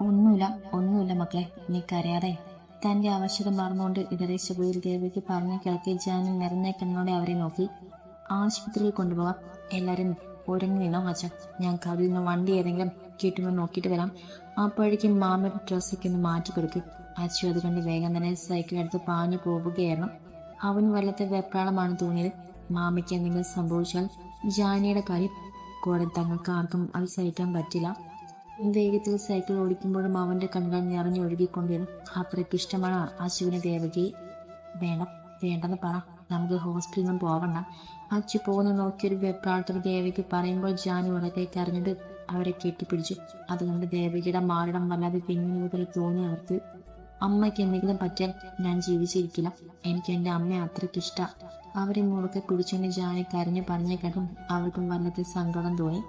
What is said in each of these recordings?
ഒന്നുമില്ല ഒന്നുമില്ല മക്കളെ. നീ കരയാതെ. തന്റെ ആവശ്യത മറന്നുകൊണ്ട് ഇടറി ശുഭയിൽ ദേവിക്ക് പറഞ്ഞു കേൾക്കി ജാനു നിറഞ്ഞ കണ്ണോടെ അവരെ നോക്കി. ആശുപത്രിയിൽ കൊണ്ടുപോകാം എല്ലാരും ഒരുങ്ങി നിന്നോ അച്ഛൻ ഞാൻ കവിൽ നിന്ന് വണ്ടി ഏതെങ്കിലും കിട്ടുമ്പോൾ നോക്കിയിട്ട് വരാം. അപ്പോഴേക്കും മാമയുടെ ഡ്രസ്സൊക്കെ ഒന്ന് മാറ്റി കൊടുക്കും. അച്ചു അതുകൊണ്ട് വേഗം തന്നെ സൈക്കിൾ എടുത്ത് പാഞ്ഞു പോവുകയായിരുന്നു. അവന് വല്ലത്തെ വെപ്രാളമാണ് തോന്നിയത്. മാമയ്ക്ക് എന്തെങ്കിലും സംഭവിച്ചാൽ ജാനിയുടെ കാര്യം കൂടെ തങ്ങൾക്ക് ആർക്കും അത് സഹിക്കാൻ പറ്റില്ല. വേഗത്തിൽ സൈക്കിൾ ഓടിക്കുമ്പോഴും അവന്റെ കണ്ണുകൾ നിറഞ്ഞൊഴുകിക്കൊണ്ടിരുന്നു അത്രയ്ക്ക് ഇഷ്ടമാണ് അശുവിനെ ദേവകി. വേണം വേണ്ടെന്ന് പറ. നമുക്ക് ഹോസ്പിറ്റലിൽ നിന്നും പോവണ്ട. അച്ചു പോകുന്ന നോക്കിയൊരു വെപ്രാളത്തോട് ദേവിക്ക് പറയുമ്പോൾ ജാനു ഉറക്കേക്ക് അറിഞ്ഞിട്ട് അവരെ കെട്ടിപ്പിടിച്ചു. അതുകൊണ്ട് ദേവികയുടെ മാറിടം വല്ലാതെ പിന്നി മുതൽ തോന്നി അവർക്ക്. അമ്മയ്ക്ക് എന്തെങ്കിലും പറ്റിയാൽ ഞാൻ ജീവിച്ചിരിക്കില്ല. എനിക്ക് എന്റെ അമ്മയെ അത്രയ്ക്ക് ഇഷ്ട. അവരെ മുറുക്കെ പിടിച്ചുകൊണ്ട് ജാനെ കരഞ്ഞു പറഞ്ഞു അവർക്കും വല്ലാത്ത സങ്കടം തോന്നി.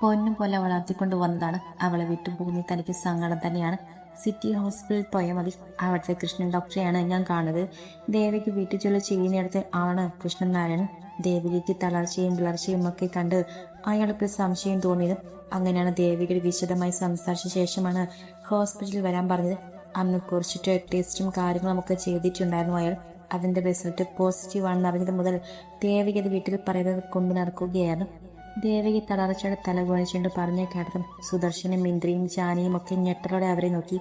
പൊന്നും പോലെ വളർത്തിക്കൊണ്ട് വന്നതാണ്. അവളെ വിട്ടുപോകുന്ന തനിക്ക് സങ്കടം തന്നെയാണ്. സിറ്റി ഹോസ്പിറ്റലിൽ പോയാൽ മതി. അവിടുത്തെ കൃഷ്ണൻ ഡോക്ടറെയാണ് ഞാൻ കാണുന്നത്. ദേവിക്ക് വീട്ടിൽ ചൊല്ലി ചെയ്യുന്നിടത്ത് ആണ് കൃഷ്ണൻ നാരായണൻ ദേവികയ്ക്ക് തളർച്ചയും വിളർച്ചയും ഒക്കെ കണ്ട് അയാൾക്ക് സംശയം തോന്നിയത്. അങ്ങനെയാണ് ദേവികയുടെ വിശദമായി സംസാരിച്ച ശേഷമാണ് ഹോസ്പിറ്റലിൽ വരാൻ പറഞ്ഞത്. അന്ന് കുറച്ചിട്ട് ടെസ്റ്റും കാര്യങ്ങളും ഒക്കെ ചെയ്തിട്ടുണ്ടായിരുന്നു അയാൾ. അതിന്റെ റിസൾട്ട് പോസിറ്റീവ് ആണെന്ന് അറിഞ്ഞത് മുതൽ ദേവിക അത് വീട്ടിൽ പറയുന്നത് കൊണ്ടു നടക്കുകയായിരുന്നു ദേവകി തളർച്ചയുടെ തല കുഴച്ചുകൊണ്ട് പറഞ്ഞ കേട്ടതും സുദർശനും ഇന്ദ്രിയും ജാനിയും ഒക്കെ ഞെട്ടലോടെ അവരെ നോക്കി.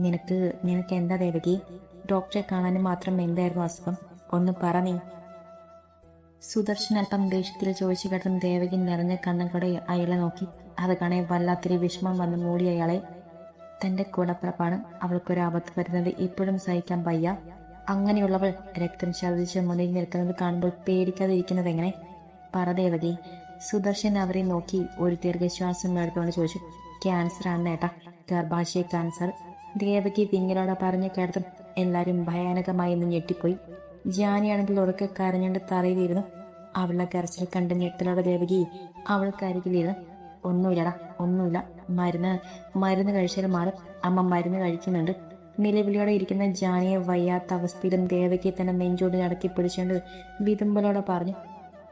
നിനക്ക് നിനക്ക് എന്താ ദേവകി? ഡോക്ടറെ കാണാനും മാത്രം എന്തായിരുന്നു അസുഖം? ഒന്ന് പറ നീ. സുദർശൻ അല്പം ദേഷ്യത്തിൽ ചോദിച്ചു കേട്ടതും ദേവകി നിറഞ്ഞ കണ്ണുകൂടെ അയാളെ നോക്കി. അത് കാണേ വല്ലാത്തൊരു വിഷമം വന്ന് മൂടി അയാളെ. തന്റെ കൂടപ്പിറപ്പാണ് അവൾക്കൊരു ആപത്ത് വരുന്നത് ഇപ്പോഴും സഹിക്കാൻ വയ്യ. അങ്ങനെയുള്ളവൾ രക്തം ഛർദ്ദിച്ച് മുന്നിൽ നിൽക്കുന്നത് കാണുമ്പോൾ പേടിക്കാതിരിക്കുന്നത് എങ്ങനെ? പറ ദേവകി. സുദർശൻ അവരെ നോക്കി ഒരു ദീർഘശ്വാസം എടുത്തുകൊണ്ട് ചോദിച്ചു ക്യാൻസർ ആണ് ഏട്ടാ. ഗർഭാശയ ക്യാൻസർ ദേവകി വിങ്ങലോടെ പറഞ്ഞു കേട്ടത് എല്ലാവരും ഭയാനകമായി ഒന്ന് ഞെട്ടിപ്പോയി. ജാനിയാണെങ്കിൽ ഉറക്കെ കരഞ്ഞുകൊണ്ട് തറയിലിരുന്നു. അവളെ കരച്ചിൽ കണ്ട് ഞെട്ടലോടെ ദേവകി അവൾക്കരികിലിരുന്നു. ഒന്നുമില്ലടാ ഒന്നുമില്ല. മരുന്ന് മരുന്ന് കഴിച്ചാൽ മാറും. അമ്മ മരുന്ന് കഴിക്കുന്നുണ്ട്. നിലവിളിയോടെ ഇരിക്കുന്ന ജാനിയെ വയ്യാത്ത അവസ്ഥയിലും ദേവകി തന്നെ നെഞ്ചോട് നടക്കി പിടിച്ചുകൊണ്ട് വിതുമ്പലോടെ പറഞ്ഞു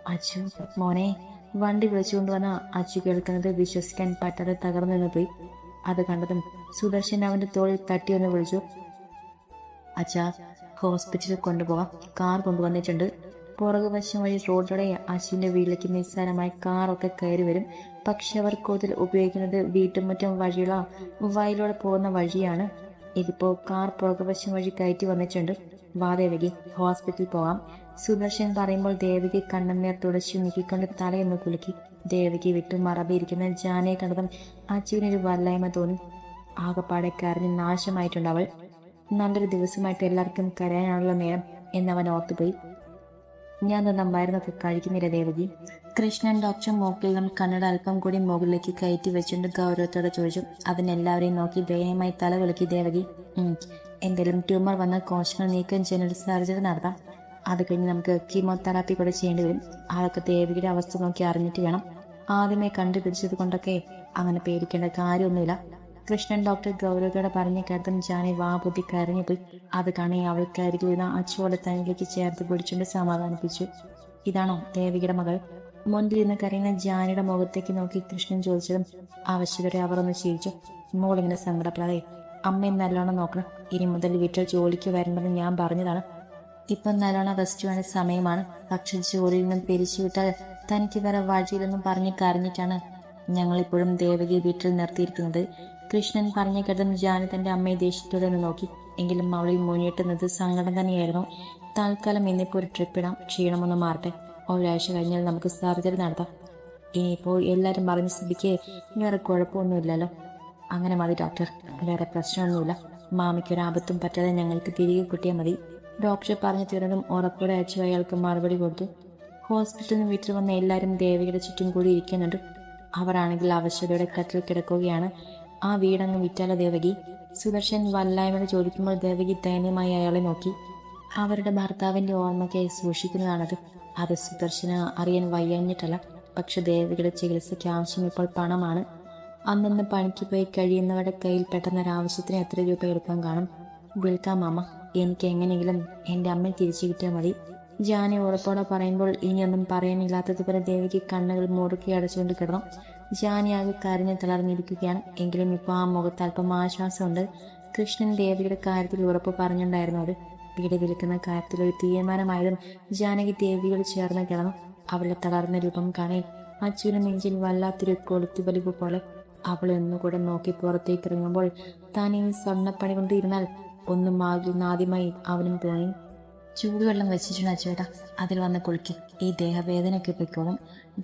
അച്ഛ മോനെ വണ്ടി വിളിച്ചുകൊണ്ട് വന്ന അച്ചു കേൾക്കുന്നത് വിശ്വസിക്കാൻ പറ്റാതെ തകർന്നു നിന്ന് പോയി അത് കണ്ടതും സുദർശൻ അവന്റെ തോളിൽ തട്ടി തട്ടിയൊന്ന് വിളിച്ചു. അച്ഛ ഹോസ്പിറ്റലിൽ കൊണ്ടുപോകാം. കാർ കൊണ്ടുവന്നിട്ടുണ്ട്. പുറകുവശം വഴി റോഡിലൂടെ അച്ഛന്റെ വീട്ടിലേക്ക് നിസ്സാരമായി കാറൊക്കെ കയറി വരും. പക്ഷെ അവർ കൂടുതൽ ഉപയോഗിക്കുന്നത് വീട്ടുമുറ്റം വഴിയുള്ള വയലൂടെ പോകുന്ന വഴിയാണ്. ഇതിപ്പോ കാർ പുറകുവശം വഴി കയറ്റി വന്നിട്ടുണ്ട്. വാതേവകി ഹോസ്പിറ്റലിൽ പോകാം. സുദർശൻ പറയുമ്പോൾ ദേവകി കണ്ണുനീർ തുടച്ചു നീക്കിക്കൊണ്ട് തലയൊന്ന് കുലുക്കി. ദേവകി വിട്ടു മറവിയിരിക്കുന്ന ജാനയെ കണ്ടതും അച്ചുവിനൊരു വല്ലായ്മ തോന്നി. ആകപ്പാടെ കരഞ്ഞ് നാശമായിട്ടുണ്ട് അവൾ. നല്ലൊരു ദിവസമായിട്ട് എല്ലാവർക്കും കരയാനുള്ള നേരം എന്നവൻ ഓർത്തുപോയി. ഞാൻ തന്ന മരുന്നൊക്കെ കഴിക്കുന്നില്ല ദേവകി. കൃഷ്ണൻ ഡോക്ടർ മൂക്കിൽ നിന്ന് കണ്ണട അല്പം കൂടി മുകളിലേക്ക് കയറ്റി വെച്ചുകൊണ്ട് ഗൗരവത്തോടെ ചോദിച്ചു. അതിനെല്ലാവരെയും നോക്കി ദയമായി തല വിളക്കി ദേവകി. എന്തെങ്കിലും ട്യൂമർ വന്ന കോശങ്ങൾ നീക്കം ചെയ്യുന്ന സർജറി നടത്താം. അത് കഴിഞ്ഞ് നമുക്ക് കീമോതെറാപ്പി കൂടെ ചെയ്യേണ്ടി വരും. ആളൊക്കെ ദേവിയുടെ അവസ്ഥ നോക്കി അറിഞ്ഞിട്ട് വേണം. ആദ്യമേ കണ്ടുപിടിച്ചത് കൊണ്ടൊക്കെ അങ്ങനെ പേടിക്കേണ്ട കാര്യമൊന്നുമില്ല. കൃഷ്ണൻ ഡോക്ടർ ഗൗരവയോടെ പറഞ്ഞ കേട്ടതും ജാനി കരഞ്ഞു കരഞ്ഞുപോയി അത് കാണി അവൾക്കരികിൽ ഇരുന്ന അച്ചുവോടെ തന്നിലേക്ക് ചേർത്ത് പിടിച്ചുകൊണ്ട് സമാധാനിപ്പിച്ചു. ഇതാണോ ദേവികയുടെ മകൾ? മുൻപിൽ നിന്ന് കരയുന്ന ജാനിയുടെ മുഖത്തേക്ക് നോക്കി കൃഷ്ണൻ ചോദിച്ചതും ആവശ്യകരെ അവർ ഒന്ന് ചിരിച്ചു. മോളിങ്ങനെ സങ്കടപ്പെടാതെ അമ്മയും നല്ലോണം നോക്കണം. ഇനി മുതൽ വീട്ടിൽ ജോലിക്ക് വരണമെന്ന് ഞാൻ പറഞ്ഞതാണ്. ഇപ്പം നല്ലോണം റെസ്റ്റ് വേണ്ട സമയമാണ്. പക്ഷെ ജോലിയിൽ നിന്നും പിരിച്ചുവിട്ടാൽ തനിക്ക് വേറെ വഴിയിലൊന്നും പറഞ്ഞ് കരഞ്ഞിട്ടാണ് ഞങ്ങളിപ്പോഴും ദേവകി വീട്ടിൽ നിർത്തിയിരിക്കുന്നത്. കൃഷ്ണൻ പറഞ്ഞ കേട്ടതും ജാനി തന്റെ അമ്മയെ ദേഷ്യത്തോടെ നോക്കി. എങ്കിലും അവളിൽ മുന്നിട്ടുന്നത് സങ്കടം തന്നെയായിരുന്നു. തൽക്കാലം ഇന്നിപ്പോൾ ഒരു ട്രിപ്പ് ഇടാം. ക്ഷീണമൊന്ന് മാറട്ടെ. ഒരാഴ്ച കഴിഞ്ഞാൽ നമുക്ക് സർജറി നടത്താം. ഇനിയിപ്പോൾ എല്ലാവരും പറഞ്ഞ സ്ഥിതിക്ക് വേറെ കുഴപ്പമൊന്നുമില്ലല്ലോ. അങ്ങനെ മതി ഡോക്ടർ. വേറെ പ്രശ്നമൊന്നുമില്ല. മാമിക്ക് ഒരു ആപത്തും പറ്റാതെ ഞങ്ങൾക്ക് തിരികെ കിട്ടിയാൽ മതി. ഡോക്ടർ പറഞ്ഞു തീർന്നതും ഉറപ്പോടെ അയച്ചു അയാൾക്ക് മറുപടി കൊടുത്തു. ഹോസ്പിറ്റലിൽ നിന്ന് വീട്ടിൽ വന്ന എല്ലാവരും ദേവിയുടെ ചുറ്റും കൂടി ഇരിക്കുന്നുണ്ട്. അവരാണെങ്കിൽ അവശതയുടെ കട്ടിൽ കിടക്കുകയാണ്. ആ വീടങ്ങ് വിറ്റാല ദേവകി. സുദർശൻ വല്ലായ്മ ചോദിക്കുമ്പോൾ ദേവകി ദയനീയമായി അയാളെ നോക്കി. അവരുടെ ഭർത്താവിന്റെ ഓർമ്മയ്ക്കായി സൂക്ഷിക്കുന്നതാണത്. അത് സുദർശന അറിയാൻ വയ്യഞ്ഞിട്ടല്ല. പക്ഷെ ദേവികയുടെ ചികിത്സയ്ക്ക് ആവശ്യം ഇപ്പോൾ പണമാണ്. അന്നന്ന് പണിക്ക് പോയി കഴിയുന്നവരുടെ കയ്യിൽ പെട്ടെന്നൊരാവശ്യത്തിന് എത്ര രൂപ എടുക്കാൻ കാണും? വിൽക്കാം മാമ. എനിക്ക് എങ്ങനെയെങ്കിലും എന്റെ അമ്മ തിരിച്ചു കിട്ടിയാൽ മതി. ജാനി ഉറപ്പോടെ പറയുമ്പോൾ ഇനിയൊന്നും പറയാനില്ലാത്തതുപോലെ ദേവിക്ക് കണ്ണുകൾ മുറുക്കി അടച്ചുകൊണ്ട് കിടന്നു. ജാനി ആകെ കരഞ്ഞ് തളർന്നിരിക്കുകയാണ്. എങ്കിലും ഇപ്പോൾ ആ മുഖത്ത് അല്പം ആശ്വാസമുണ്ട്. കൃഷ്ണൻ ദേവിയുടെ കാര്യത്തിൽ ഉറപ്പ് പറഞ്ഞിട്ടുണ്ടായിരുന്നു അത്. വീട് വിൽക്കുന്ന കാര്യത്തിൽ ഒരു തീരുമാനമായതും ജാനകി ദേവികൾ ചേർന്ന് കിടന്നു. അവളുടെ തളർന്ന രൂപം കാണേ. അച്ഛന് നെഞ്ചിൽ വല്ലാത്തൊരു കൊളുത്തി വലിവ് പോലെ അവൾ നോക്കി പുറത്തേക്ക് ഇറങ്ങുമ്പോൾ താൻ ഈ സ്വർണപ്പണി കൊണ്ട് ഇരുന്നാൽ ഒന്നും ആകില്ലെന്ന് ആദ്യമായി അവനും തോന്നി ചൂടുവെള്ളം വെച്ചിട്ടുണ്ട് ചേട്ടാ അതിൽ വന്ന് കുളിക്കും. ഈ ദേഹവേദനയൊക്കെ പൊയ്ക്കോളും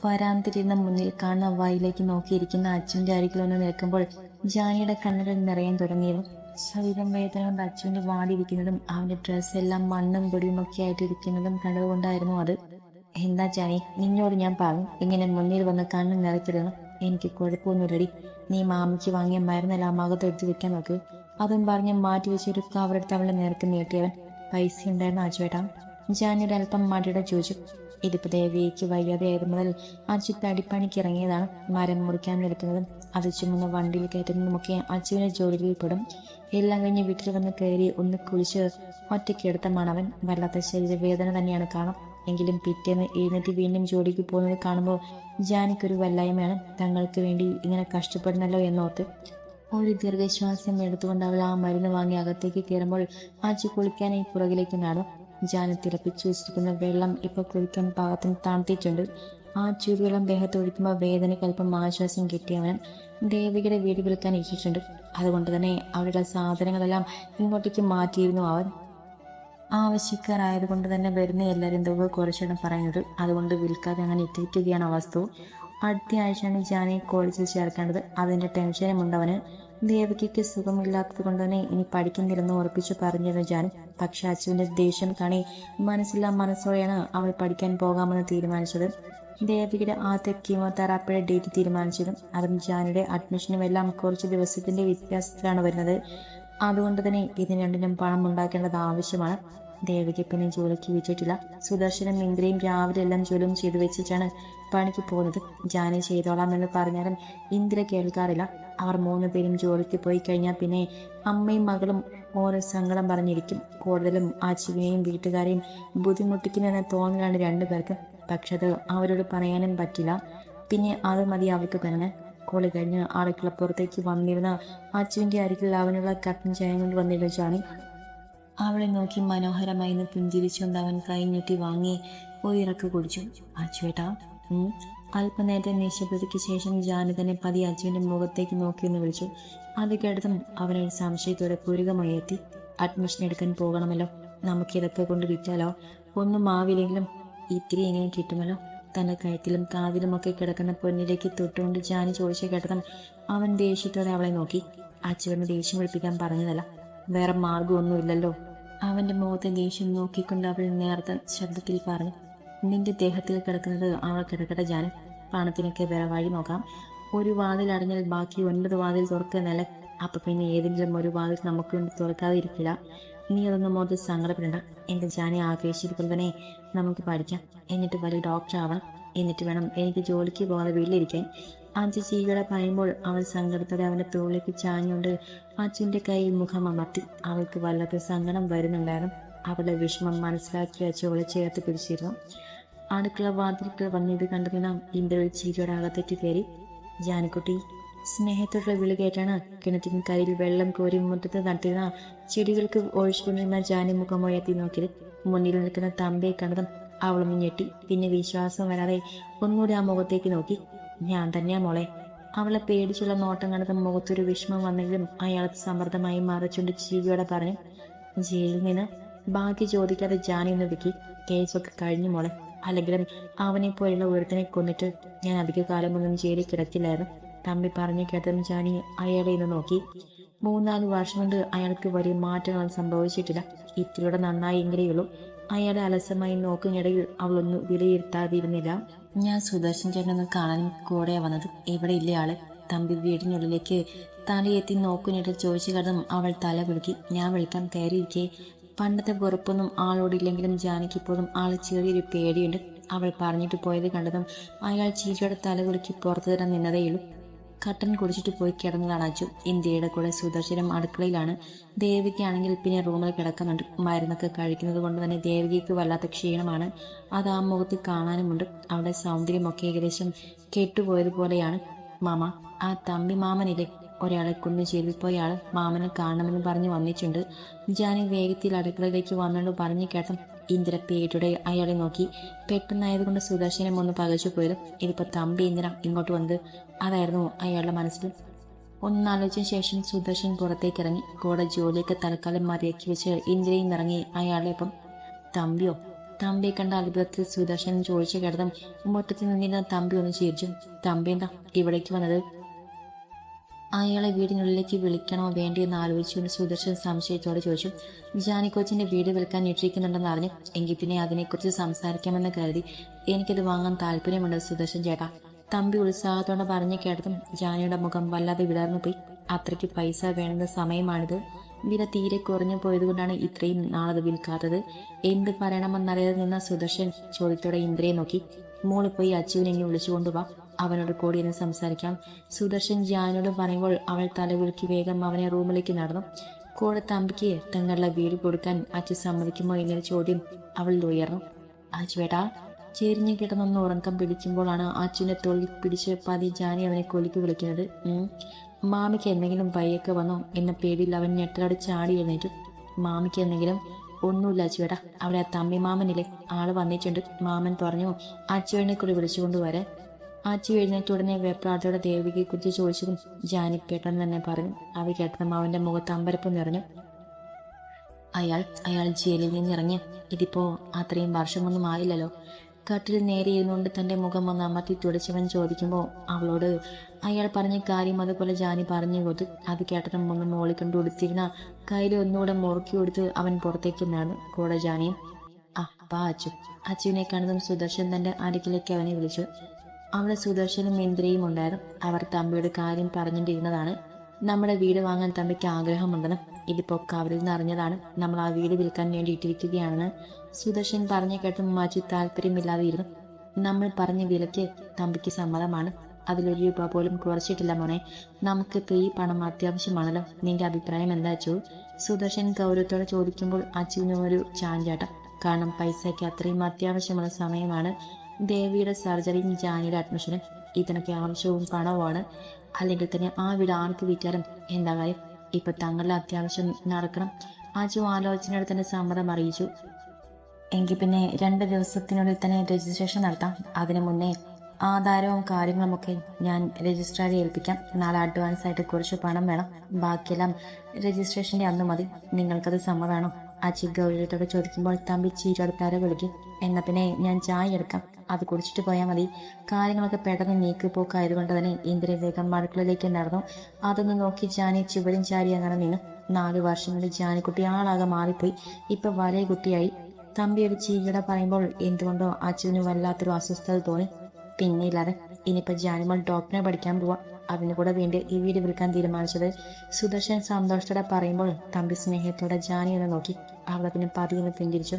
വരാന്തിരുന്ന മുന്നിൽ കാണുന്ന വായിലേക്ക് നോക്കിയിരിക്കുന്ന അച്ഛന്റെ അരികിൽ ഒന്ന് നിൽക്കുമ്പോൾ ജാനിയുടെ കണ്ണുകൾ നിറയാൻ തുടങ്ങിയിരുന്നു ശരീരം വേദന കൊണ്ട് അച്ഛന്റെ വാടിയിരിക്കുന്നതും അവന്റെ ഡ്രസ്സ് എല്ലാം മണ്ണും പൊടിയുമൊക്കെ ഒക്കെ ആയിട്ട് കണ്ടതുകൊണ്ടായിരുന്നു അത്. എന്താ ജാനി നിന്നോട് ഞാൻ പറഞ്ഞു. ഇങ്ങനെ മുന്നിൽ വന്ന് കണ്ണ് നിറയ്ക്കിടണം എനിക്ക് കുഴപ്പമൊന്നുമില്ലടി. നീ മാമിക്ക് വാങ്ങിയ മരുന്നെല്ലാം അകത്ത് എടുത്ത് വെക്കാൻ നോക്ക്. അതും പറഞ്ഞ് മാറ്റി വെച്ചൊരു കവറെടുത്ത് അവളെ നേർക്ക് നീട്ടിയവൻ പൈസ ഉണ്ടായിരുന്ന അച്ചുവേട്ടാ ജാനിയുടെ അല്പം മടിയുടെ ചോദിച്ചു. ഇതിപ്പോ ദേവിക്ക് വയ്യാതെയായത് മുതൽ അച്ചു തടിപ്പണിക്ക് ഇറങ്ങിയതാണ്. മരം മുറിക്കാൻ നിൽക്കുന്നതും അത് ചുമന്ന വണ്ടിയിൽ കയറ്റുന്നതുമൊക്കെ അച്ചുവിന്റെ ജോലിയിൽ പെടും. എല്ലാം കഴിഞ്ഞ് വീട്ടിൽ വന്ന് കയറി ഒന്ന് കുളിച്ച് ഒറ്റയ്ക്ക് മണവൻ വല്ലാത്ത ശരീരവേദന തന്നെയാണ് കാണാം. എങ്കിലും പിറ്റേന്ന് എഴുന്നേറ്റ് വീണ്ടും ജോലിക്ക് പോകുന്നത് കാണുമ്പോൾ ജാനിക്കൊരു വല്ലായ്മയാണ്. തങ്ങൾക്ക് വേണ്ടി ഇങ്ങനെ കഷ്ടപ്പെടുന്നല്ലോ എന്നോർത്ത് ഒരു ദീർഘശ്വാസം എടുത്തുകൊണ്ട് അവൾ ആ മരുന്ന് വാങ്ങി അകത്തേക്ക് കയറുമ്പോൾ ആച്ചു കുളിക്കാനായി പുറകിലേക്ക് നടന്നു. ജാന തിളപ്പിച്ചു വെച്ചിരിക്കുന്ന വെള്ളം ഇപ്പൊ കുളിക്കാൻ പാകത്തിന് തണുത്തിട്ടുണ്ട് ആ ചൂടുവെള്ളം ദേഹത്ത് ഒഴിക്കുമ്പോൾ വേദനയ്ക്ക് അല്പം ആശ്വാസം കിട്ടിയവൻ ദേവികയുടെ വീട് വിൽക്കാൻ ഇരിച്ചിട്ടുണ്ട്. അതുകൊണ്ട് തന്നെ അവരുടെ സാധനങ്ങളെല്ലാം ഇങ്ങോട്ടേക്ക് മാറ്റിയിരുന്നു അവൻ ആവശ്യക്കാരായതുകൊണ്ട് തന്നെ വരുന്ന എല്ലാവരും തുക കുറച്ചാണ് പറയുന്നത്. അതുകൊണ്ട് വിൽക്കാതെ അങ്ങനെ ഇട്ടിരിക്കുകയാണ് വസ്തു. അടുത്ത ആഴ്ചയാണ് ജാനിയെ കോളേജിൽ ചേർക്കേണ്ടത്. അതിന്റെ ടെൻഷനുമുണ്ടവന് ദേവകിക്ക് സുഖമില്ലാത്തത് കൊണ്ട് തന്നെ ഇനി പഠിക്കുന്നില്ലെന്ന് ഉറപ്പിച്ച് പറഞ്ഞിരുന്നു ജാൻ പക്ഷെ അച്ഛന്റെ ദേഷ്യം കാണി മനസ്സില്ലാ മനസ്സോടെയാണ് അവൾ പഠിക്കാൻ പോകാമെന്ന് തീരുമാനിച്ചത്. ദേവികയുടെ ആദ്യ കീമോതെറാപ്പിയുടെ ഡേറ്റ് തീരുമാനിച്ചതും അതും ജാനിയുടെ അഡ്മിഷനും എല്ലാം കുറച്ച് ദിവസത്തിന്റെ വ്യത്യാസത്തിലാണ് വരുന്നത്. അതുകൊണ്ട് തന്നെ ഇതിന് രണ്ടിനും പണം ഉണ്ടാക്കേണ്ടത് ആവശ്യമാണ്. ദേവിക്ക് പിന്നെ ജോലിക്ക് വിറ്റിട്ടില്ല സുദർശനും ഇന്ദ്രയും രാവിലെ എല്ലാം ജോലിയും ചെയ്തു വെച്ചിട്ടാണ് പണിക്ക് പോകുന്നത്. ജാനി ചെയ്തോളാം എന്ന് പറഞ്ഞാലും ഇന്ദ്ര കേൾക്കാറില്ല. അവർ മൂന്ന് പേരും ജോലിക്ക് പോയി കഴിഞ്ഞാൽ പിന്നെ അമ്മയും മകളും ഓരോ സങ്കടം പറഞ്ഞിരിക്കും. കൂടുതലും അച്ഛനെയും വീട്ടുകാരെയും ബുദ്ധിമുട്ടിക്കുമെന്ന തോന്നലാണ് രണ്ടുപേർക്ക്. പക്ഷെ അത് അവരോട് പറയാനും പറ്റില്ല. പിന്നെ അത് മതി അവർക്ക് തന്നെ. കോളി കഴിഞ്ഞ് ആളുകളപ്പുറത്തേക്ക് വന്നിരുന്ന അച്ചുവിന്റെ അരികിൽ അവനുള്ള കട്ടൻ ചായ കൊണ്ട് വന്നിരുന്ന ജാണി അവളെ നോക്കി മനോഹരമായി നിന്ന് പുഞ്ചിരിച്ചുകൊണ്ട് അവൻ കൈഞ്ഞെട്ടി വാങ്ങി ഒരിറക്ക് കുടിച്ചു. അച്ചുവേട്ടാ. അല്പനേരത്തെ നിശബ്ദതയ്ക്ക് ശേഷം ജാനു തന്നെ പതി അച്ചുവിന്റെ മുഖത്തേക്ക് നോക്കിയെന്ന് വിളിച്ചു. അത് കേട്ടതും അവനൊരു സംശയത്തോടെ പൂരികമായി എത്തി. അഡ്മിഷൻ എടുക്കാൻ പോകണമല്ലോ. നമുക്ക് ഇതൊക്കെ കൊണ്ട് വിറ്റാലോ? ഒന്നും ആവില്ലെങ്കിലും ഇത്തിരി എങ്ങനെ കിട്ടുമല്ലോ തന്റെ കഴുത്തിലും കാതിലുമൊക്കെ കിടക്കുന്ന പൊന്നിലേക്ക് തൊട്ടുകൊണ്ട് ജാനി ചോദിച്ചു കേട്ടതും അവൻ ദേഷ്യത്തോടെ അവളെ നോക്കി. അച്ചുവിനെ ദേഷ്യം വിളിപ്പിക്കാൻ പറഞ്ഞതല്ല. വേറെ മാർഗമൊന്നുമില്ലല്ലോ അവന്റെ മുഖത്തെ ദേഷ്യം നോക്കിക്കൊണ്ട് അവൾ നേർത്ത ശബ്ദത്തിൽ പറഞ്ഞു നിന്റെ ദേഹത്തിൽ കിടക്കുന്നത് അവൾ കിടക്കട്ടെ ജാനൻ പണത്തിനൊക്കെ വേറെ വഴി നോക്കാം. ഒരു വാതിൽ അടഞ്ഞാൽ ബാക്കി ഒൻപത് വാതിൽ തുറക്കുന്നല്ല അപ്പൊ പിന്നെ ഏതെങ്കിലും ഒരു വാതിൽ നമുക്ക് വേണ്ടി തുറക്കാതെ ഇരിക്കില്ല നീ അതൊന്നും മോത് സങ്കടപ്പെടണ്ട. എന്റെ ജാനെ ആഗ്രഹിച്ചതുപോലെ തന്നെ നമുക്ക് പഠിക്കാം. എന്നിട്ട് വലിയ ഡോക്ടർ ആവണം. എന്നിട്ട് വേണം എനിക്ക് ജോലിക്ക് പോകാതെ വീട്ടിലിരിക്കാൻ. അഞ്ച് ചീകളെ പറയുമ്പോൾ അവൾ സങ്കടത്തോടെ അവന്റെ തോളിലേക്ക് ചാഞ്ഞുകൊണ്ട് അച്ഛന്റെ കൈ മുഖം അമർത്തി. അവൾക്ക് വല്ലാത്ത സങ്കടം വരുന്നുണ്ടായിരുന്നു. അവളുടെ വിഷമം മനസ്സിലാക്കി അച്ഛൻ അവളെ ചേർത്ത് പിടിച്ചിരുന്നു. അടുക്കള വാതിൽക്ക് വന്നിത് കണ്ടതിനാൽ ഇന്ത്യ ഒരു ചീരയുടെ അകത്തേക്ക് കയറി ജാനക്കുട്ടി സ്നേഹത്തോടുള്ള വിളി കേട്ടാണ് കിണറ്റിന് കയ്യിൽ വെള്ളം കോരി മുറ്റത്ത് നട്ടിരുന്ന ചെടികൾക്ക് ഒഴിച്ചുകൊണ്ടിരുന്ന ജാനി മുഖം ഉയർത്തി നോക്കിയത്. മുന്നിൽ നിൽക്കുന്ന തമ്പയെ കണ്ടതും അവളൊന്ന് ഞെട്ടി. പിന്നെ വിശ്വാസം വരാതെ ഒന്നുകൂടി ആ മുഖത്തേക്ക് നോക്കി. ഞാൻ തന്നെയാ മോളെ. അവളെ പേടിച്ചുള്ള നോട്ടം കണ്ടത് മുഖത്തൊരു വിഷമം വന്നെങ്കിലും അയാൾ സമ്മർദ്ദമായി മറച്ചുകൊണ്ട് ജീവിയോടെ പറഞ്ഞു ജയിലിൽ നിന്ന് ബാക്കി ചോദിക്കാതെ ജാനി ഒന്ന് വിക്കി കേസൊക്കെ കഴിഞ്ഞു മോളെ. അല്ലെങ്കിലും അവനെ പോലുള്ള ഒരുത്തനെ കൊന്നിട്ട് ഞാൻ അധിക കാലമൊന്നും ജയിലിൽ കിടക്കില്ലായിരുന്നു. തമ്പി പറഞ്ഞു കേട്ടതും ജാനി അയാളെ ഇന്ന് നോക്കി. മൂന്നാൽ വർഷം കൊണ്ട് അയാൾക്ക് വലിയ മാറ്റങ്ങളൊന്നും സംഭവിച്ചിട്ടില്ല. ഇത്തിരിയുടെ ഉള്ളൂ. അയാളെ അലസമായി നോക്കുന്നിടയിൽ അവളൊന്നും വിലയിരുത്താതിരുന്നില്ല. ഞാൻ സുദർശൻ ചേട്ടനൊന്ന് കാണാൻ കൂടെ വന്നത്. ഇവിടെ ഇല്ല ആൾ? തമ്പി വീടിനുള്ളിലേക്ക് തലയെത്തി നോക്കുന്നിട്ട് ചോദിച്ചു കടന്നും അവൾ തല വിളിക്കി. ഞാൻ വിളിക്കാൻ കയറിയിരിക്കെ. പണ്ടത്തെ വെറുപ്പൊന്നും ആളോടില്ലെങ്കിലും ജാനകിപ്പോഴും ആൾ ചെറിയൊരു പേടിയുണ്ട്. അവൾ പറഞ്ഞിട്ട് പോയത് കണ്ടതും അയാൾ ചീരിയുടെ തല കുലുക്കി പുറത്തു തരാൻ നിന്നതേയുള്ളൂ. കട്ടൻ കുടിച്ചിട്ട് പോയി കിടന്നതാണ് അജു. ഇന്ത്യയുടെ കൂടെ സുദർശനം അടുക്കളയിലാണ്. ദേവികയാണെങ്കിൽ പിന്നെ റൂമിൽ കിടക്കുന്നുണ്ട്. മരുന്നൊക്കെ കഴിക്കുന്നത് കൊണ്ട് തന്നെ ദേവികയ്ക്ക് വല്ലാത്ത ക്ഷീണമാണ്. അത് ആ മുഖത്ത് കാണാനുമുണ്ട്. അവിടെ സൗന്ദര്യമൊക്കെ ഏകദേശം കെട്ടുപോയതുപോലെയാണ്. മാമ ആ തമ്പി മാമനിലെ ഒരാളെ കുഞ്ഞു ചെരുവിപ്പോയ പോയാൾ മാമനെ കാണണമെന്ന് പറഞ്ഞു വന്നിട്ടുണ്ട്. ജാനി വേഗത്തിൽ അടുക്കളയിലേക്ക് വന്നുകൊണ്ട് പറഞ്ഞു കേട്ടം ഇന്ദിര പേടിയുടെ അയാളെ നോക്കി. പെട്ടെന്നായതുകൊണ്ട് സുദർശനം ഒന്ന് പകച്ചു പോയത് ഇതിപ്പോ തമ്പി ഇന്ദിര ഇങ്ങോട്ട് വന്നത് അതായിരുന്നു അയാളുടെ മനസ്സിൽ. ഒന്നാലോചിച്ച ശേഷം സുദർശൻ പുറത്തേക്ക് ഇറങ്ങി കൂടെ ജോലിയൊക്കെ തൽക്കാലം മതിയാക്കി വെച്ച് ഇന്ദിരയും ഇറങ്ങി അയാളെ ഒപ്പം തമ്പിയോ? തമ്പിയെ കണ്ട അത്ഭുതത്തിൽ സുദർശൻ ചോദിച്ചു കിടന്നും മൊത്തത്തിൽ നിന്നിരുന്ന തമ്പി ഒന്ന് ചിരിച്ചു. തമ്പി എന്താ ഇവിടേക്ക് വന്നത്? അയാളെ വീടിനുള്ളിലേക്ക് വിളിക്കണോ വേണ്ടിയെന്ന് ആലോചിച്ചുകൊണ്ട് സുദർശൻ സംശയത്തോടെ ചോദിച്ചു. ജാനിക്കോച്ചിന്റെ വീട് വിൽക്കാൻ ഇട്ടിരിക്കുന്നുണ്ടെന്ന് അറിഞ്ഞു എങ്കിൽ പിന്നെ അതിനെക്കുറിച്ച് സംസാരിക്കാമെന്ന് കരുതി. എനിക്കത് വാങ്ങാൻ താല്പര്യമുണ്ട് സുദർശൻ ചേട്ടാ. തമ്പി ഉത്സാഹത്തോടെ പറഞ്ഞു കേട്ടതും ജാനിയുടെ മുഖം വല്ലാതെ വിടർന്നു പോയി. അത്രയ്ക്ക് പൈസ വേണ്ടുന്ന സമയമാണിത്. വില തീരെ കുറഞ്ഞു പോയതുകൊണ്ടാണ് ഇത്രയും നാളത് വിൽക്കാത്തത്. എന്ത് പറയണമെന്നറിയാതെ നിന്ന സുദർശൻ ചോദ്യത്തോടെ ഇന്ദ്രയെ നോക്കി. മോളിപ്പോയി പോയി അച്ചുവിനെ ഇനി വിളിച്ചുകൊണ്ടുവാ അവനോട് കോടിയനെ സംസാരിക്കാം. സുദർശൻ ജാനോട് പറയുമ്പോൾ അവൾ തലകുലുക്കി വേഗം അവനെ റൂമിലേക്ക് നടന്നു. കൂടെ തമ്പിക്ക് തങ്ങളുടെ വീട് കൊടുക്കാൻ അച്ഛൻ സമ്മതിക്കുമോ എന്നൊരു ചോദ്യം അവളിൽ ഉയർന്നു. അച്ചുവേട്ടാ ചെരിഞ്ഞു കിടന്നൊന്ന് ഉറക്കം പിടിക്കുമ്പോഴാണ് അച്ഛനെ തൊഴിൽ പിടിച്ച് പതി ജാനി അവനെ കൊലിക്ക് വിളിക്കുന്നത്. മാമിക്ക് എന്തെങ്കിലും വയ്യൊക്കെ വന്നോ എന്ന പേടിയിൽ അവൻ ഞെട്ടലോട് ചാടി എഴുന്നേറ്റു. മാമിക്ക് എന്തെങ്കിലും? ഒന്നുമില്ല അച്ചുവേട്ടാ അവിടെ ആ തമ്പി മാമനില്ലേ ആൾ വന്നിട്ടുണ്ട്. മാമൻ പറഞ്ഞു അച്ചുവേനെ കൂടി വിളിച്ചുകൊണ്ട് വരാൻ. അച്ചു എഴുന്നേറ്റ് ഉടനെ വേപ്രാട്ടയുടെ ദേവികയെ കുറിച്ച് ചോദിച്ചതും ജാനി കേട്ടെന്ന് തന്നെ പറഞ്ഞു. അവ കേട്ടതും അവന്റെ മുഖത്ത് അമ്പരപ്പ് നിറഞ്ഞു. അയാൾ അയാൾ ജയിലിൽ നിന്നിറങ്ങി. ഇതിപ്പോ അത്രയും വർഷമൊന്നും ആയില്ലല്ലോ. കട്ടിൽ നേരെ ഇരുന്നുകൊണ്ട് തന്റെ മുഖം ഒന്ന് അമർത്തി തുടച്ചവൻ ചോദിക്കുമ്പോൾ അവളോട് അയാൾ പറഞ്ഞ കാര്യം അതുപോലെ ജാനി പറഞ്ഞു കൊടുത്തു. അത് കേട്ടതും ഒന്ന് മോളിക്കൊണ്ട് ഉടുത്തിരുന്ന കയ്യിൽ ഒന്നുകൂടെ മുറുക്കി കൊടുത്ത് അവൻ പുറത്തേക്ക് നടന്നു. കൂടെ ജാനിയും അപ്പാ അച്ചു. അച്ചുവിനെ കണ്ടതും സുദർശൻ തന്റെ അരികിലേക്ക് അവനെ വിളിച്ചു. അവിടെ സുദർശനും ഇന്ദ്രയും ഉണ്ടായിരുന്നു. അവർ തമ്പിയുടെ കാര്യം പറഞ്ഞിട്ടിരുന്നതാണ് നമ്മുടെ വീട് വാങ്ങാൻ തമ്പിക്ക് ആഗ്രഹമുണ്ടെന്ന് ഇതിപ്പോ കവറിൽ നിന്ന് അറിഞ്ഞതാണ്. നമ്മൾ ആ വീട് വിൽക്കാൻ വേണ്ടി ഇട്ടിരിക്കുകയാണെന്ന് സുദർശൻ പറഞ്ഞു കേട്ട് മാറ്റി താല്പര്യമില്ലാതെയിരുന്നു നമ്മൾ പറഞ്ഞ വിലയ്ക്ക് തമ്പിക്ക് സമ്മതമാണ്. അതിലൊരു രൂപ പോലും കുറച്ചിട്ടില്ല മോനെ. നമുക്കിപ്പോൾ ഈ പണം അത്യാവശ്യമാണല്ലോ. നിന്റെ അഭിപ്രായം എന്താ വെച്ചു സുദർശൻ ഗൗരവത്തോടെ ചോദിക്കുമ്പോൾ അച്ഛനും ഒരു ചാഞ്ചാട്ടം. കാരണം പൈസയ്ക്ക് അത്രയും അത്യാവശ്യമുള്ള സമയമാണ്. ദേവിയുടെ സർജറിയും ജാനിയുടെ അഡ്മിഷനും ഇതിനൊക്കെ ആവശ്യവും പണവുമാണ്. അല്ലെങ്കിൽ തന്നെ ആ വീട് ആർക്ക് വിറ്റാലും എന്താ കാര്യം? ഇപ്പൊ തങ്ങളുടെ അത്യാവശ്യം നടക്കണം. അജു ആലോചനയോടെ തന്നെ സമ്മതം അറിയിച്ചു. എങ്കിൽ പിന്നെ രണ്ട് ദിവസത്തിനുള്ളിൽ തന്നെ രജിസ്ട്രേഷൻ നടത്താം. അതിനു മുന്നേ ആധാരവും കാര്യങ്ങളുമൊക്കെ ഞാൻ രജിസ്ട്രാറെ ഏൽപ്പിക്കാം. നാളെ അഡ്വാൻസ് ആയിട്ട് കുറച്ച് പണം വേണം. ബാക്കിയെല്ലാം രജിസ്ട്രേഷന്റെ അന്ന് മതി. നിങ്ങൾക്കത് സമ്മതമാണോ? അച്ചി ഗൗരവത്തോടെ ചോദിക്കുമ്പോൾ തമ്പി ചീരടുത്താരെ വിളിക്കും? എന്നാ പിന്നെ ഞാൻ ചായ എടുക്കാം. അത് കുടിച്ചിട്ട് പോയാൽ മതി. കാര്യങ്ങളൊക്കെ പെട്ടെന്ന് നീക്കിപ്പോക്കായതുകൊണ്ട് തന്നെ ഇന്ദ്രൻ വേഗം മടുക്കളിലേക്ക് നടന്നു. അതൊന്ന് നോക്കി ജാനി ചുവടും ചാരി അങ്ങനെ നിന്നു. നാല് വർഷം കൊണ്ട് ജാനിക്കുട്ടി ആളാകെ മാറിപ്പോയി. ഇപ്പൊ വലിയ കുട്ടിയായി. തമ്പി ഒരു ചീരട പറയുമ്പോൾ എന്തുകൊണ്ടോ അച്ഛന് വല്ലാത്തൊരു അസ്വസ്ഥത തോന്നി. പിന്നെ ഇല്ലാതെ ഇനിയിപ്പോ ജാനിമോൾ ഡോക്ടറെ പഠിക്കാൻ പോവാ. അതിന് കൂടെ വേണ്ടി ഈ വീട് വിൽക്കാൻ തീരുമാനിച്ചത്. സുദർശൻ സന്തോഷത്തോടെ പറയുമ്പോൾ തമ്പി സ്നേഹത്തോടെ ജാനി എന്ന് നോക്കി അവളെ പിന്നെ പതിയെ പിന്തിരിച്ചു.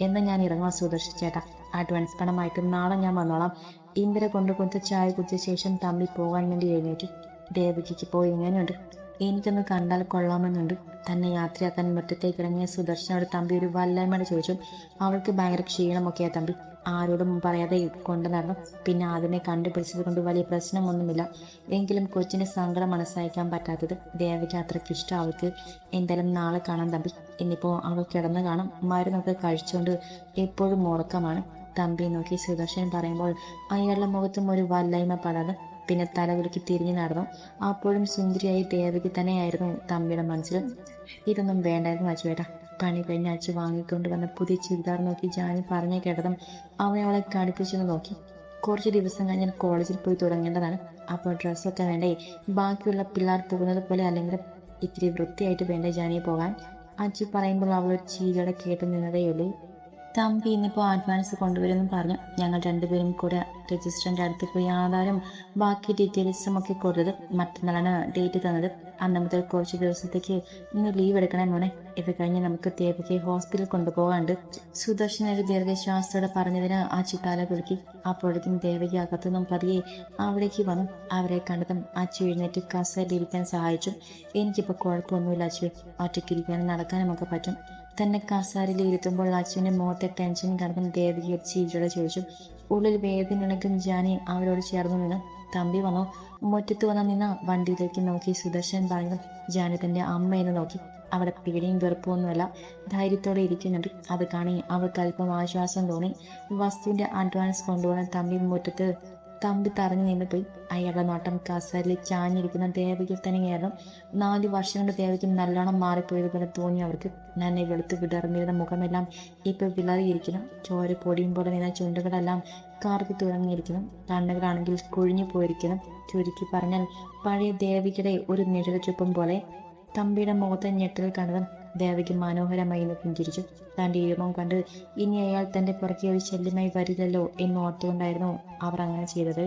എന്ന് ഞാൻ ഇറങ്ങാം സുദർശൻ ചേട്ടാ. അഡ്വാൻസ് പണമായിട്ട് നാളെ ഞാൻ വന്നോളാം. ഇന്ദിര കൊണ്ടു കൊടുത്ത ചായ കുടിച്ച ശേഷം തമ്പി പോകാൻ വേണ്ടി എഴുന്നേറ്റു. ദേവകിക്ക് പോയി ഇങ്ങനെയുണ്ട് എനിക്കൊന്ന് കണ്ടാൽ കൊള്ളാമെന്നുണ്ട്. തന്നെ യാത്രയാക്കാൻ മുറ്റത്തേക്ക് ഇറങ്ങിയ സുദർശനോട് തമ്പി ഒരു വല്ലായ്മയുടെ ചോദിച്ചു. അവൾക്ക് ഭയങ്കര ക്ഷീണമൊക്കെയാ തമ്പി. ആരോടും പറയാതെ കൊണ്ടു നടന്നു പിന്നെ അതിനെ കണ്ടുപിടിച്ചത് കൊണ്ട് വലിയ പ്രശ്നമൊന്നുമില്ല. എങ്കിലും കൊച്ചിന് സങ്കടം മനസ്സയക്കാൻ പറ്റാത്തത് ദേവയ്ക്ക് അത്രയ്ക്ക് ഇഷ്ടം. അവൾക്ക് എന്തായാലും നാളെ കാണാൻ തമ്പി. ഇന്നിപ്പോ അവൾ കിടന്നു കാണും. മരുന്നൊക്കെ കഴിച്ചുകൊണ്ട് എപ്പോഴും ഉറക്കമാണ്. തമ്പി നോക്കി സുദർശൻ പറയുമ്പോൾ അയാളുടെ മുഖത്തും ഒരു വല്ലായ്മ പടർന്നു. പിന്നെ തലകുലുക്കി തിരിഞ്ഞു നടന്നു. അപ്പോഴും സുന്ദരിയായി ദേവകി തന്നെയായിരുന്നു തമ്പിയുടെ മനസ്സിൽ ഇതൊന്നും വേണ്ടായിരുന്നു അച്ചുവേട്ട പണി കഴിഞ്ഞ അച്ഛൻ വാങ്ങിക്കൊണ്ട് വന്ന പുതിയ ചുരിദാർ നോക്കി ജാനി പറഞ്ഞു കേട്ടതും അവൻ അവളെ കടുപ്പിച്ചെന്ന് നോക്കി. കുറച്ച് ദിവസം കഴിഞ്ഞാൽ കോളേജിൽ പോയി തുടങ്ങേണ്ടതാണ്. അപ്പോൾ ഡ്രസ്സൊക്കെ വേണ്ടേ? ബാക്കിയുള്ള പിള്ളേർ പോകുന്നത് പോലെ അല്ലെങ്കിൽ ഇത്തിരി വൃത്തിയായിട്ട് വേണ്ടേ ജാനിയെ പോകാൻ? അച്ഛൻ പറയുമ്പോൾ അവൾ ചീരയുടെ കേട്ട് നിന്നതേയുള്ളൂ. തമ്പി ഇന്നിപ്പോൾ അഡ്വാൻസ് കൊണ്ടുവരുമെന്ന് പറഞ്ഞു. ഞങ്ങൾ രണ്ടുപേരും കൂടെ രജിസ്ട്രറിന്റെ അടുത്ത് പോയി ആധാരം ബാക്കി ഡീറ്റെയിൽസും ഒക്കെ കൊടുത്തത് മറ്റന്നാളാണ് ഡേറ്റ് തന്നത്. അന്ന് മുതൽ കുറച്ച് ദിവസത്തേക്ക് ഇന്ന് ലീവ് എടുക്കണേ മോനെ. ഇത് കഴിഞ്ഞ് നമുക്ക് ദേവയ്ക്ക് ഹോസ്പിറ്റലിൽ കൊണ്ടുപോകാണ്ട് സുദർശൻ ഒരു ദീർഘശ്വാസത്തോടെ പറഞ്ഞതിന് ആ ചിത്താല കുലുക്കി. അപ്പോഴേക്കും ദേവയ്ക്ക് അകത്തുനിന്നും പതിയെ അവിടേക്ക് വന്നു. അവരെ കണ്ടതും അച്ചു എഴുന്നേറ്റ് കസേരയിലിരിക്കാൻ സഹായിച്ചു. എനിക്കിപ്പോൾ കുഴപ്പമൊന്നുമില്ല അച്ചു ഒറ്റയ്ക്കിരിക്കാനും നടക്കാനും ഒക്കെ പറ്റും. തന്നെ കസാരയിൽ ഇരുത്തുമ്പോൾ അച്ഛന്റെ മുഖത്തെ ടെൻഷൻ കടന്ന് ദേവകി ഒരു ചിരിയോടെ ചോദിച്ചു. ഉള്ളിൽ വേദനയുണ്ടെങ്കിലും ജാനി അവരോട് ചേർന്നു നിന്ന്. തമ്പി വന്നു. മുറ്റത്ത് വന്ന നിന്ന് വണ്ടിയിലേക്ക് നോക്കി സുദർശൻ പറഞ്ഞു. ജാനി തന്റെ അമ്മയെന്ന് നോക്കി. അവിടെ പേടിയും വെറുപ്പൊന്നുമല്ല ധൈര്യത്തോടെ ഇരിക്കുന്നുണ്ട്. അത് കാണി അവൾക്ക് അല്പം ആശ്വാസം തോന്നി. വസ്തുവിന്റെ അഡ്വാൻസ് കൊണ്ടുവന്ന തമ്പി മുറ്റത്ത് തമ്പി തറഞ്ഞു നിന്ന് പോയി അയാളുടെ നോട്ടം കസേരയിൽ ചാഞ്ഞിരിക്കുന്ന ദേവകിയിൽ തന്നെ കയറും നാല് വർഷം കൊണ്ട് ദേവയ്ക്ക് നല്ലോണം മാറിപ്പോയതുപോലെ തോന്നി അവർക്ക്. നന്നെ വെളുത്ത് വിടർന്നിരുന്ന മുഖമെല്ലാം ഇപ്പോൾ വിളറിയിരിക്കണം ചോര പൊടിയും പോലെ നിന്ന ചുണ്ടുകളെല്ലാം കാർത്തി തുറങ്ങിയിരിക്കണം കണ്ണുകളാണെങ്കിൽ കുഴിഞ്ഞു പോയിരിക്കണം ചുരുക്കി പറഞ്ഞാൽ പഴയ ദേവികയുടെ ഒരു നിഴൽ ചുപ്പം പോലെ തമ്പിയുടെ മുഖത്തെ ഞെട്ടൽ കണ്ടതും ദേവയ്ക്ക് മനോഹരമായി എന്ന് പുഞ്ചിരിച്ചു തന്റെ ഇരുമം കണ്ട് ഇനി അയാൾ തന്റെ പുറകെ ഒരു ശല്യമായി വരില്ലല്ലോ എന്ന് ഓർത്തുകൊണ്ടായിരുന്നു അവർ അങ്ങനെ ചെയ്തത്.